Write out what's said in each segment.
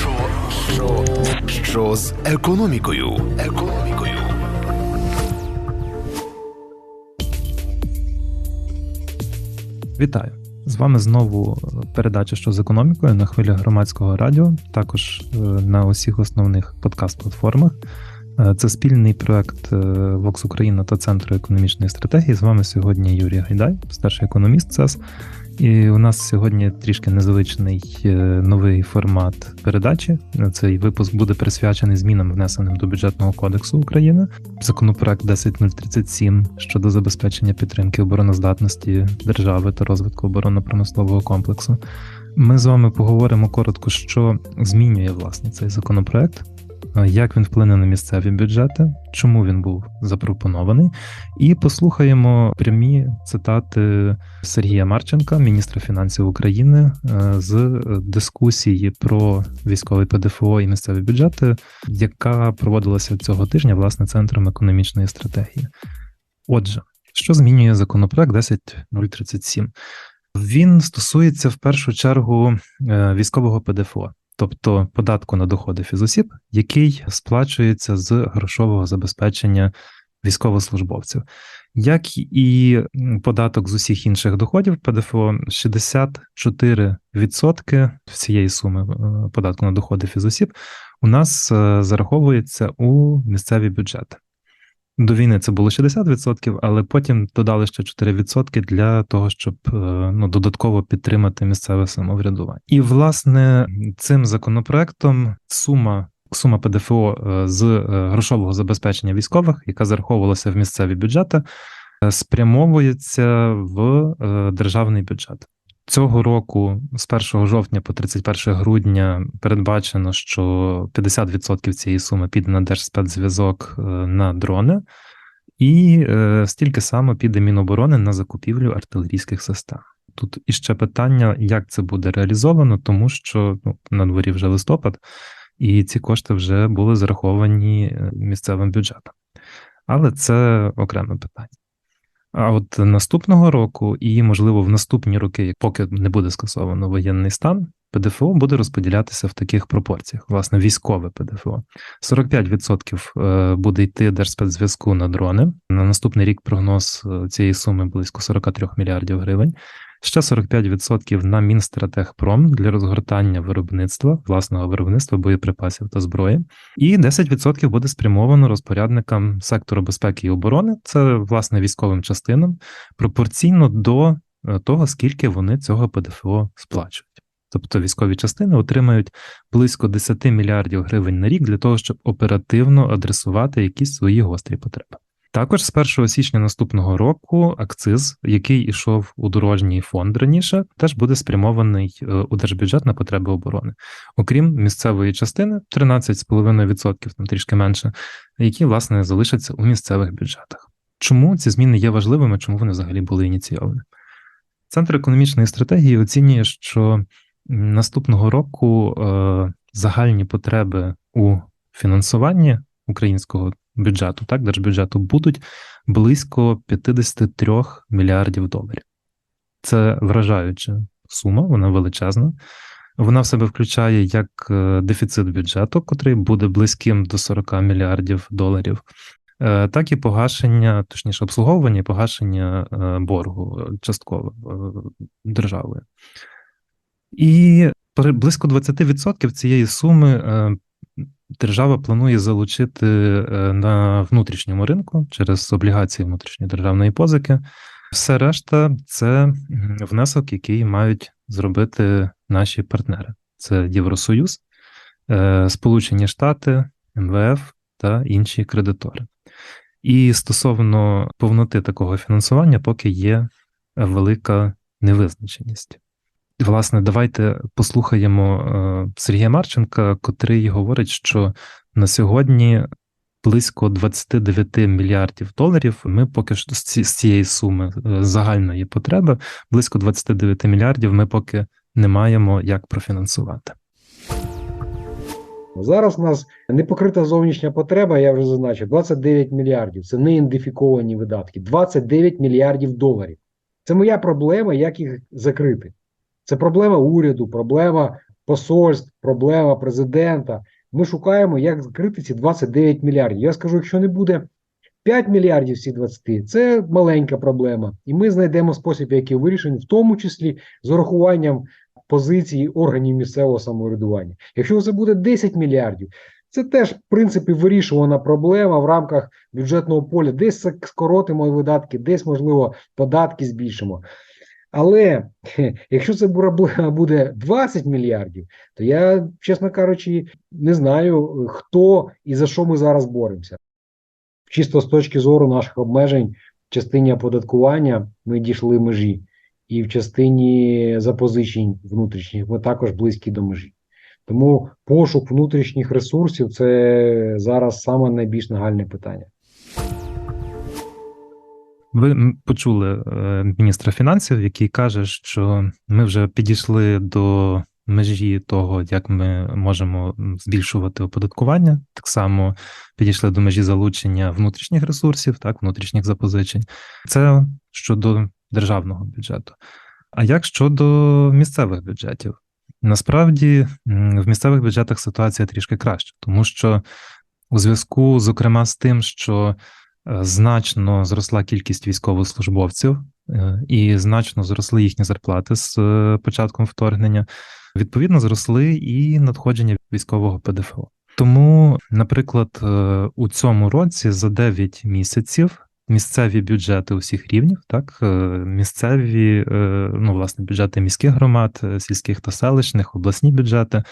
Що, що, що з економікою? Економікою. Вітаю! З вами знову передача що з економікою на хвилі громадського радіо, також е, на усіх основних подкаст-платформах. Е, це спільний проект е, Vox Україна та Центру економічної стратегії. З вами сьогодні Юрій Гайдай, старший економіст ЦЕС. І у нас сьогодні трішки незвичний е, новий формат передачі. Цей випуск буде присвячений змінам, внесеним до бюджетного кодексу України. Законопроект 10037 щодо забезпечення підтримки обороноздатності держави та розвитку оборонно-промислового комплексу. Ми з вами поговоримо коротко, що змінює власне цей законопроект як він вплине на місцеві бюджети, чому він був запропонований, і послухаємо прямі цитати Сергія Марченка, міністра фінансів України, е, з дискусії про військовий ПДФО і місцеві бюджети, яка проводилася цього тижня власне центром економічної стратегії. Отже, що змінює законопроект 10037? Він стосується в першу чергу е, військового ПДФО тобто податку на доходи фізосіб, який сплачується з грошового забезпечення військовослужбовців, як і податок з усіх інших доходів, ПДФО 64% всієї суми е, податку на доходи фізосіб у нас е, зараховується у місцеві бюджети. До війни це було 60%, але потім додали ще 4% для того, щоб е, ну, додатково підтримати місцеве самоврядування. І власне цим законопроектом сума. Сума ПДФО е, з е, грошового забезпечення військових, яка зараховувалася в місцеві бюджети, спрямовується в державний бюджет. Цього року, з 1 жовтня по 31 грудня, передбачено, що 50% цієї суми піде на держспецзв'язок е, на дрони, і е, стільки само піде Міноборони на закупівлю артилерійських систем. Тут іще питання, як це буде реалізовано, тому що ну, на дворі вже листопад, і ці кошти вже були зараховані е, місцевим бюджетом. Але це окреме питання. А от наступного року, і, можливо, в наступні роки, поки не буде скасовано воєнний стан, ПДФО буде розподілятися в таких пропорціях, власне, військове ПДФО. 45% е, буде йти держспецзв'язку на дрони. На наступний рік прогноз е, цієї суми близько 43 мільярдів гривень ще 45% на Мінстратегпром для розгортання виробництва, власного виробництва боєприпасів та зброї, і 10% буде спрямовано розпорядникам сектору безпеки і оборони, це власне військовим частинам, пропорційно до е, того, скільки вони цього ПДФО сплачують. Тобто військові частини отримають близько 10 мільярдів гривень на рік для того, щоб оперативно адресувати якісь свої гострі потреби. Також з 1 січня наступного року акциз, який ішов у дорожній фонд раніше, теж буде спрямований е, у держбюджет на потреби оборони, окрім місцевої частини 13,5%, там трішки менше, які власне залишаться у місцевих бюджетах. Чому ці зміни є важливими? Чому вони взагалі були ініційовані? Центр економічної стратегії оцінює, що наступного року е, загальні потреби у фінансуванні українського бюджету, так, держбюджету, будуть близько 53 мільярдів доларів. Це вражаюча сума, вона величезна. Вона в себе включає як е, дефіцит бюджету, котрий буде близьким до 40 мільярдів доларів, е, так і погашення, точніше, обслуговування і погашення е, боргу частково державою. І близько 20% цієї суми держава планує залучити е, на внутрішньому ринку через облігації внутрішньої державної позики. Все решта це внесок, який мають зробити наші партнери: це Євросоюз, е, Сполучені Штати, МВФ та інші кредитори. І стосовно повноти такого фінансування, поки є велика невизначеність. Власне, давайте послухаємо е, Сергія Марченка, котрий говорить, що на сьогодні близько 29 мільярдів доларів. Ми поки що з цієї суми е, загальної потреби, близько 29 мільярдів. Ми поки не маємо як профінансувати. Зараз у нас не покрита зовнішня потреба, я вже зазначив, 29 мільярдів. Це не ідентифіковані видатки, 29 мільярдів доларів. Це моя проблема, як їх закрити. Це проблема уряду, проблема посольств, проблема президента. Ми шукаємо, як закрити ці 29 мільярдів. Я скажу, якщо не буде 5 мільярдів всі 20, це маленька проблема. І ми знайдемо спосіб, який вирішень, в тому числі з урахуванням позиції органів місцевого самоврядування. Якщо це буде 10 мільярдів, це теж, в принципі, вирішувана проблема в рамках бюджетного поля. Десь скоротимо видатки, десь, можливо, податки збільшимо. Але якщо це буде 20 мільярдів, то я, чесно кажучи, не знаю, хто і за що ми зараз боремося. Чисто з точки зору наших обмежень в частині оподаткування ми дійшли межі, і в частині запозичень внутрішніх ми також близькі до межі. Тому пошук внутрішніх ресурсів це зараз саме найбільш нагальне питання. Ви почули е, міністра фінансів, який каже, що ми вже підійшли до межі того, як ми можемо збільшувати оподаткування. Так само підійшли до межі залучення внутрішніх ресурсів, так, внутрішніх запозичень. Це щодо державного бюджету. А як щодо місцевих бюджетів? Насправді в місцевих бюджетах ситуація трішки краща, тому що у зв'язку, зокрема, з тим, що значно зросла кількість військовослужбовців е, і значно зросли їхні зарплати з е, початком вторгнення, відповідно, зросли і надходження військового ПДФО. Тому, наприклад, у цьому році за 9 місяців місцеві бюджети усіх рівнів, так е, місцеві, е, ну власне, бюджети міських громад, е, сільських та селищних, обласні бюджети.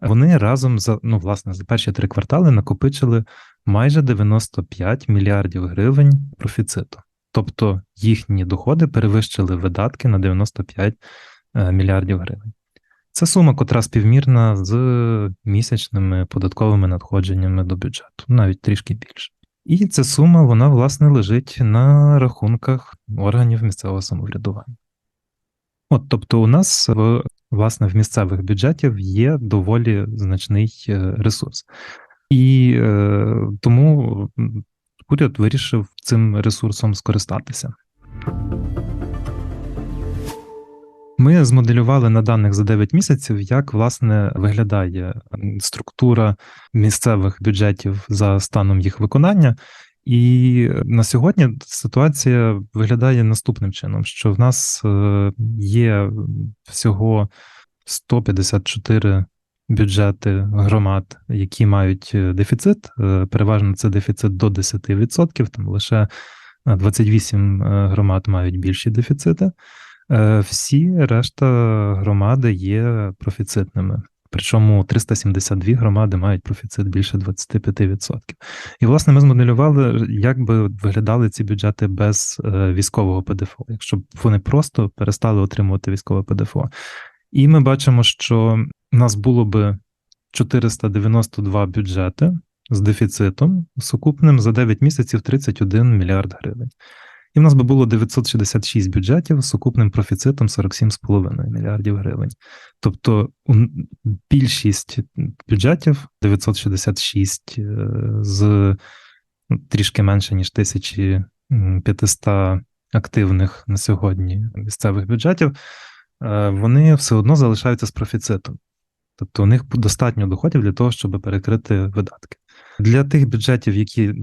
Вони разом за ну, власне, за перші три квартали накопичили майже 95 мільярдів гривень профіциту. Тобто їхні доходи перевищили видатки на 95 мільярдів гривень. Це сума, котра співмірна з місячними податковими надходженнями до бюджету, навіть трішки більше. І ця сума, вона, власне, лежить на рахунках органів місцевого самоврядування. От, тобто, у нас власне в місцевих бюджетів є доволі значний е, ресурс. І е, тому уряд вирішив цим ресурсом скористатися. Ми змоделювали на даних за 9 місяців, як власне виглядає структура місцевих бюджетів за станом їх виконання. І на сьогодні ситуація виглядає наступним чином: що в нас е, є всього 154 бюджети громад, які мають е, дефіцит. Е, переважно це дефіцит до 10%, там лише 28 громад мають більші дефіцити. Е, всі решта громади є профіцитними. Причому 372 громади мають профіцит більше 25%. І, власне, ми змоделювали, як би виглядали ці бюджети без е, військового ПДФО, якщо б вони просто перестали отримувати військове ПДФО. І ми бачимо, що у нас було би 492 бюджети з дефіцитом сукупним за 9 місяців 31 мільярд гривень. І в нас би було 966 бюджетів з сукупним профіцитом 47,5 мільярдів гривень. Тобто більшість бюджетів 966 е, з ну, трішки менше, ніж 1500 активних на сьогодні місцевих бюджетів, е, вони все одно залишаються з профіцитом. Тобто у них достатньо доходів для того, щоб перекрити видатки. Для тих бюджетів, які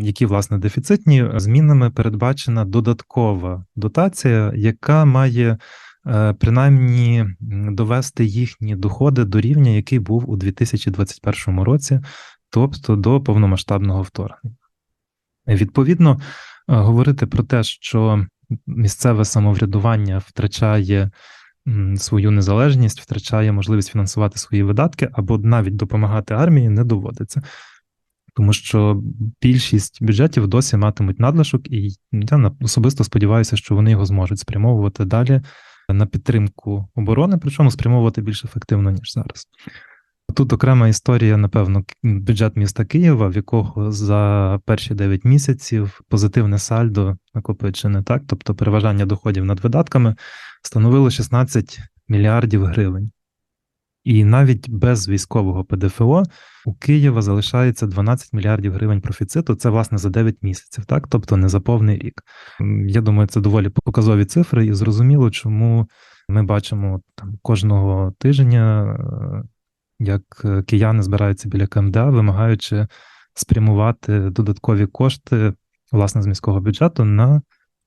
які власне дефіцитні, змінами передбачена додаткова дотація, яка має е, принаймні довести їхні доходи до рівня, який був у 2021 році, тобто до повномасштабного вторгнення. Відповідно, е, говорити про те, що місцеве самоврядування втрачає свою незалежність, втрачає можливість фінансувати свої видатки або навіть допомагати армії, не доводиться тому що більшість бюджетів досі матимуть надлишок, і я особисто сподіваюся, що вони його зможуть спрямовувати далі на підтримку оборони, причому спрямовувати більш ефективно ніж зараз. Тут окрема історія, напевно, бюджет міста Києва, в якого за перші 9 місяців позитивне сальдо накопичене, так, тобто переважання доходів над видатками становило 16 мільярдів гривень. І навіть без військового ПДФО у Києва залишається 12 мільярдів гривень профіциту. Це власне за 9 місяців, так тобто не за повний рік. Я думаю, це доволі показові цифри, і зрозуміло, чому Ми бачимо там кожного тижня, е, як кияни збираються біля КМДА, вимагаючи спрямувати додаткові кошти власне з міського бюджету на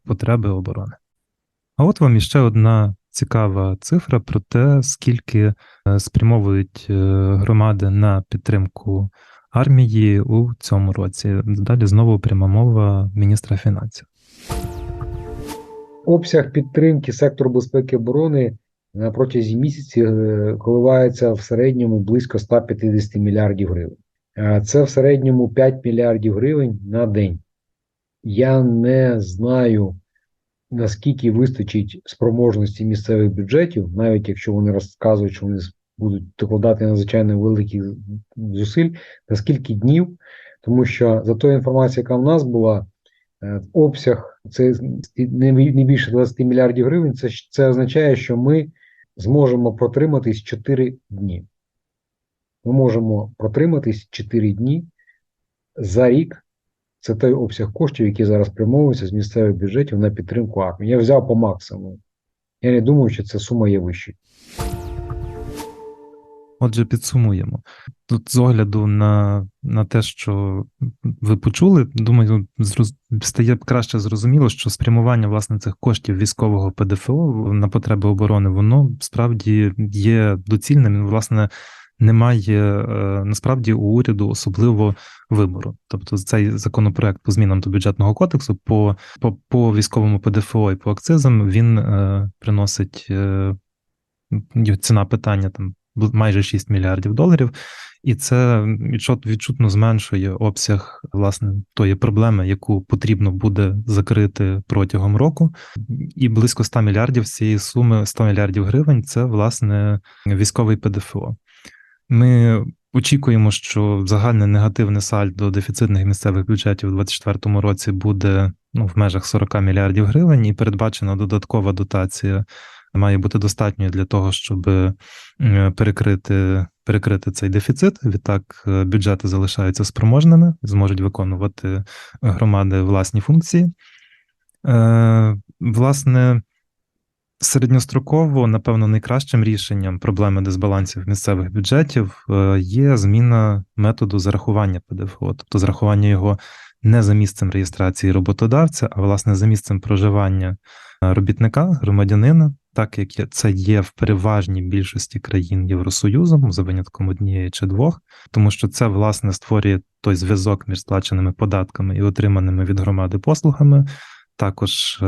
потреби оборони. А от вам іще одна цікава цифра про те, скільки е, спрямовують е, громади на підтримку армії у цьому році. Далі знову пряма мова міністра фінансів. Обсяг підтримки сектору безпеки оборони на протязі місяці е, коливається в середньому близько 150 мільярдів гривень. Це в середньому 5 мільярдів гривень на день. Я не знаю, наскільки вистачить спроможності місцевих бюджетів, навіть якщо вони розказують, що вони будуть докладати надзвичайно великих зусиль, на скільки днів, тому що за тою інформацією, яка в нас була, е, обсяг це не більше 20 мільярдів гривень. Це це означає, що ми зможемо протриматись 4 дні. Ми можемо протриматись 4 дні за рік. Це той обсяг коштів, які зараз прямовується з місцевих бюджетів на підтримку армії. Я взяв по максимуму. Я не думаю, що ця сума є вищою. Отже, підсумуємо. Тут з огляду на на те, що ви почули, думаю, зроз... стає краще зрозуміло, що спрямування власне цих коштів військового ПДФО на потреби оборони, воно справді є доцільним. Власне, немає е, насправді у уряду особливо вибору. Тобто, цей законопроект по змінам до бюджетного кодексу, по по, по військовому ПДФО і по акцизам він е, приносить е, ціна питання там майже 6 мільярдів доларів, і це відчутно зменшує обсяг власне тої проблеми, яку потрібно буде закрити протягом року. І близько 100 мільярдів цієї суми 100 мільярдів гривень це власне військовий ПДФО. Ми очікуємо, що загальне негативне сальдо дефіцитних місцевих бюджетів у 2024 році буде ну, в межах 40 мільярдів гривень, і передбачена додаткова дотація має бути достатньою для того, щоб перекрити перекрити цей дефіцит. Відтак е, бюджети залишаються спроможними, зможуть виконувати громади власні функції. Е, власне, середньостроково, напевно, найкращим рішенням проблеми дисбалансів місцевих бюджетів е, є зміна методу зарахування ПДФО, тобто зарахування його не за місцем реєстрації роботодавця, а власне за місцем проживання робітника, громадянина так як це є в переважній більшості країн Євросоюзу, за винятком однієї чи двох, тому що це власне створює той зв'язок між сплаченими податками і отриманими від громади послугами, також е,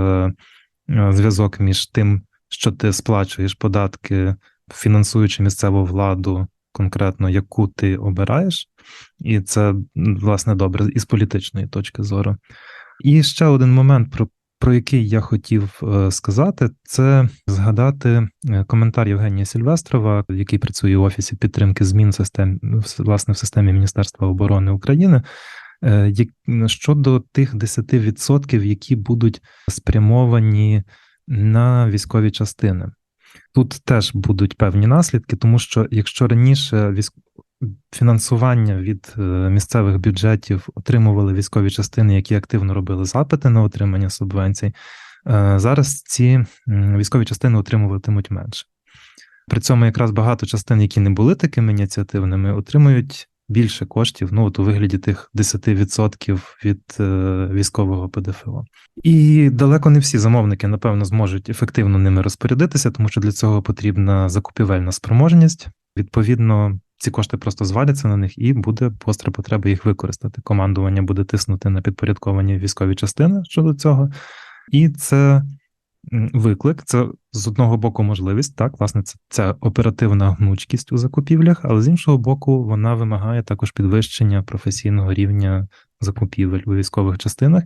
е, зв'язок між тим, що ти сплачуєш податки, фінансуючи місцеву владу, конкретно яку ти обираєш, і це власне добре і з політичної точки зору. І ще один момент про про який я хотів е, сказати, це згадати е, коментар Євгенія Сільвестрова, який працює в офісі підтримки змін систем власне в системі Міністерства оборони України. Е, щодо тих 10%, які будуть спрямовані на військові частини, тут теж будуть певні наслідки, тому що якщо раніше фінансування від е, місцевих бюджетів отримували військові частини, які активно робили запити на отримання субвенцій. Е, зараз ці військові частини отримуватимуть менше. При цьому якраз багато частин, які не були такими ініціативними, отримують більше коштів, ну от у вигляді тих 10% від е, військового ПДФО. І далеко не всі замовники, напевно, зможуть ефективно ними розпорядитися, тому що для цього потрібна закупівельна спроможність. Відповідно, ці кошти просто зваляться на них, і буде постра потреба їх використати. Командування буде тиснути на підпорядковані військові частини щодо цього. І це виклик, це з одного боку можливість, так, власне, це, це оперативна гнучкість у закупівлях, але з іншого боку, вона вимагає також підвищення професійного рівня закупівель у військових частинах.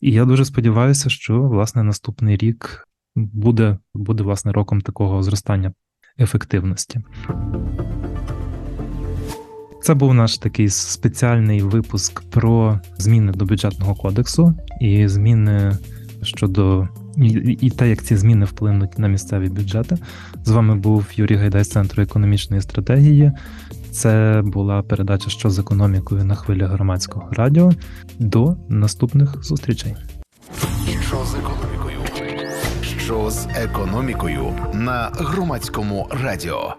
І я дуже сподіваюся, що власне наступний рік буде, буде власне роком такого зростання ефективності. Це був наш такий спеціальний випуск про зміни до бюджетного кодексу і зміни щодо і, те, як ці зміни вплинуть на місцеві бюджети. З вами був Юрій Гайдай з Центру економічної стратегії. Це була передача що з економікою на хвилі громадського радіо. До наступних зустрічей. Що з економікою? Шоу з економікою на громадському радіо.